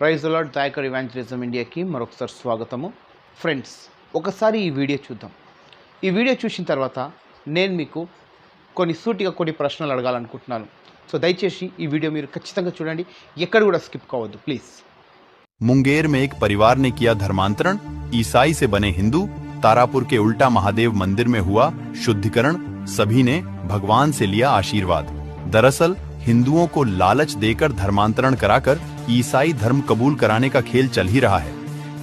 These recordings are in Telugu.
ప్రైజ్ లాడ్ దాయకర్ ఇవాంజలిజం ఇండియాకి మరొకసారి స్వాగతము ఫ్రెండ్స్ ఒకసారి ఈ వీడియో చూద్దాం ఈ వీడియో చూసిన తర్వాత నేను మీకు కొన్ని సూటిగా కొన్ని ప్రశ్నలు అడగాలనుకుంటున్నాను సో దయచేసి ఈ వీడియో మీరు ఖచ్చితంగా చూడండి ఎక్కడ కూడా స్కిప్ కావద్దు ప్లీజ్ मुंगेर में एक परिवार ने किया धर्मांतरण ईसाई से बने हिंदू तारापुर के उल्टा महादेव मंदिर में हुआ शुद्धिकरण सभी ने भगवान से लिया आशीर्वाद दरअसल हिंदुओं को लालच देकर धर्मांतरण कराकर ईसाई धर्म कबूल कराने का खेल चल ही रहा है।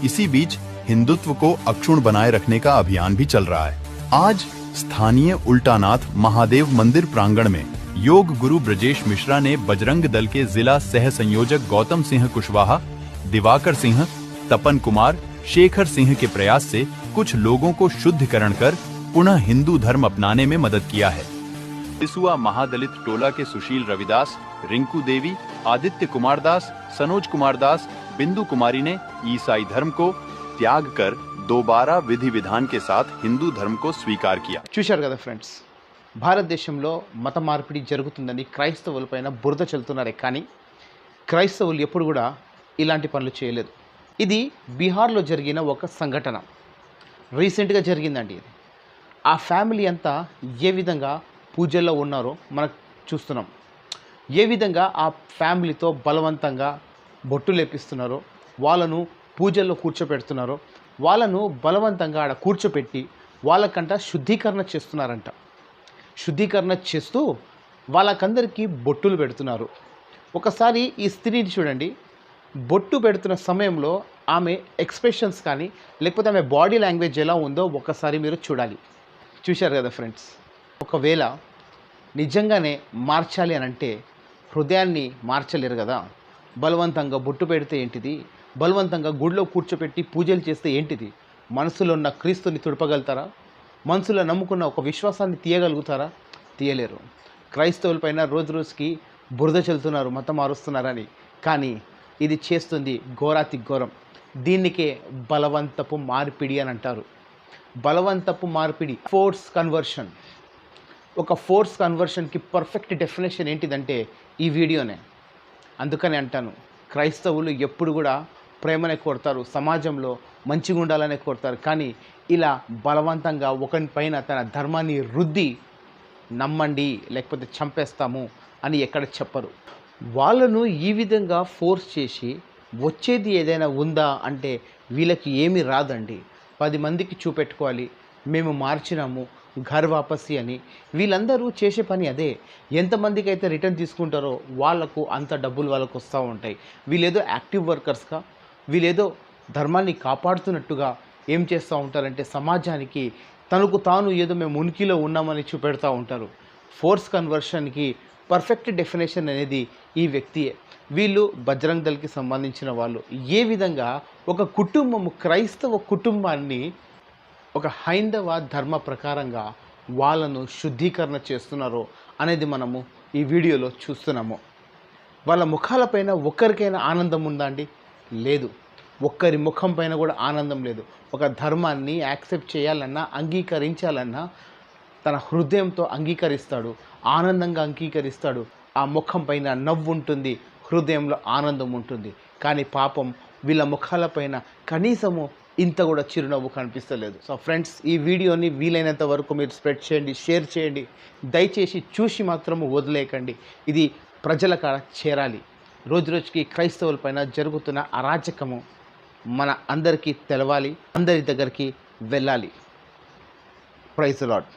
इसी बीच हिंदुत्व को अक्षुण बनाए रखने का अभियान भी चल रहा है। आज स्थानीय उल्टानाथ महादेव मंदिर प्रांगण में योग गुरु ब्रजेश मिश्रा ने बजरंग दल के जिला सह संयोजक गौतम सिंह कुशवाहा, दिवाकर सिंह, तपन कुमार, शेखर सिंह के प्रयास से कुछ लोगों को शुद्धिकरण कर पुनः हिंदू धर्म अपनाने में मदद किया है। सिसुआ महादलित टोला के सुशील रविदास रिंकू देवी आदित्य कुमार दास सनोज कुमार दास बिंदु कुमारी ने ईसाई धर्म को त्याग कर दोबारा विधि विधान के साथ हिंदू धर्म को स्वीकार किया చూశారు కదా ఫ్రెండ్స్ భారతదేశంలో మత మార్పిడి జరుగుతుందని క్రైస్తవులపైన బురద చల్లుతున్నారే కానీ క్రైస్తవులు ఎప్పుడు కూడా ఇలాంటి పనులు చేయలేదు ఇది బీహార్లో జరిగిన ఒక సంఘటన రీసెంట్గా జరిగిందండి ఇది ఆ ఫ్యామిలీ అంతా ఏ విధంగా పూజల్లో ఉన్నారో మనకు చూస్తున్నాం. ఏ విధంగా ఆ ఫ్యామిలీతో బలవంతంగా బొట్టు లేపిస్తున్నారో వాళ్ళను పూజల్లో కూర్చోపెడుతున్నారో వాళ్ళను బలవంతంగా ఆడ కూర్చోపెట్టి వాళ్ళకంట శుద్ధీకరణ చేస్తున్నారంట. శుద్ధీకరణ చేస్తూ వాళ్ళకందరికీ బొట్టులు పెడుతున్నారు. ఒకసారి ఈ స్త్రీని చూడండి. బొట్టు పెడుతున్న సమయంలో ఆమె ఎక్స్ప్రెషన్స్ కానీ లేకపోతే ఆమె బాడీ లాంగ్వేజ్ ఎలా ఉందో ఒకసారి మీరు చూడాలి. చూశారు కదా ఫ్రెండ్స్? ఒకవేళ నిజంగానే మార్చాలి అని అంటే హృదయాన్ని మార్చలేరు కదా. బలవంతంగా బొట్టు పెడితే ఏంటిది? బలవంతంగా గుడిలో కూర్చోపెట్టి పూజలు చేస్తే ఏంటిది? మనసులో ఉన్న క్రీస్తుని తుడపగలుగుతారా? మనసులో నమ్ముకున్న ఒక విశ్వాసాన్ని తీయగలుగుతారా? తీయలేరు. క్రైస్తవులపైన రోజు రోజుకి బురద చల్లుతున్నారు మతం మారుస్తున్నారని. కానీ ఇది చేస్తుంది ఘోరాతి ఘోరం. దీనికే బలవంతపు మార్పిడి అని అంటారు. బలవంతపు మార్పిడి ఫోర్స్ కన్వర్షన్. ఒక ఫోర్స్ కన్వర్షన్కి పర్ఫెక్ట్ డెఫినేషన్ ఏంటిదంటే ఈ వీడియోనే. అందుకని అంటాను క్రైస్తవులు ఎప్పుడు కూడా ప్రేమనే కోరుతారు సమాజంలో మంచిగా ఉండాలనే కోరుతారు. కానీ ఇలా బలవంతంగా ఒకరిపైన తన ధర్మాన్ని రుద్ది నమ్మండి లేకపోతే చంపేస్తాము అని ఎక్కడ చెప్పరు. వాళ్ళను ఈ విధంగా ఫోర్స్ చేసి వచ్చేది ఏదైనా ఉందా అంటే వీళ్ళకి ఏమీ రాదండి. పది మందికి చూపెట్టుకోవాలి మేము మార్చినాము ఘర్ వాపసి అని. వీళ్ళందరూ చేసే పని అదే. ఎంతమందికి అయితే రిటర్న్ తీసుకుంటారో వాళ్ళకు అంత డబ్బులు వాళ్ళకు వస్తూ ఉంటాయి. వీళ్ళేదో యాక్టివ్ వర్కర్స్గా వీళ్ళేదో ధర్మాన్ని కాపాడుతున్నట్టుగా ఏం చేస్తూ ఉంటారంటే సమాజానికి తనకు తాను ఏదో మేము ఉనికిలో ఉన్నామని చూపెడతా ఉంటారు. ఫోర్స్ కన్వర్షన్కి పర్ఫెక్ట్ డెఫినేషన్ అనేది ఈ వ్యక్తియే. వీళ్ళు బజరంగ్ దళకి సంబంధించిన వాళ్ళు. ఏ విధంగా ఒక కుటుంబము క్రైస్తవ కుటుంబాన్ని ఒక హైందవ ధర్మ ప్రకారంగా వాళ్ళను శుద్ధీకరణ చేస్తున్నారో అనేది మనము ఈ వీడియోలో చూస్తున్నాము. వాళ్ళ ముఖాలపైన ఒక్కరికైనా ఆనందం ఉందా అండి? లేదు. ఒక్కరి ముఖం పైన కూడా ఆనందం లేదు. ఒక ధర్మాన్ని యాక్సెప్ట్ చేయాలన్నా అంగీకరించాలన్నా తన హృదయంతో అంగీకరిస్తాడు. ఆనందంగా అంగీకరిస్తాడు. ఆ ముఖం పైన నవ్వు ఉంటుంది హృదయంలో ఆనందం ఉంటుంది. కానీ పాపం వీళ్ళ ముఖాలపైన కనీసము ఇంత కూడా చిరునవ్వు కనిపిస్తలేదు. సో ఫ్రెండ్స్ ఈ వీడియోని వీలైనంత వరకు మీరు స్ప్రెడ్ చేయండి షేర్ చేయండి. దయచేసి చూసి మాత్రము వదిలేయకండి. ఇది ప్రజల కాడ చేరాలి. రోజు రోజుకి క్రైస్తవులపైన జరుగుతున్న అరాచకము మన అందరికీ తెలవాలి అందరి దగ్గరికి వెళ్ళాలి. Praise lord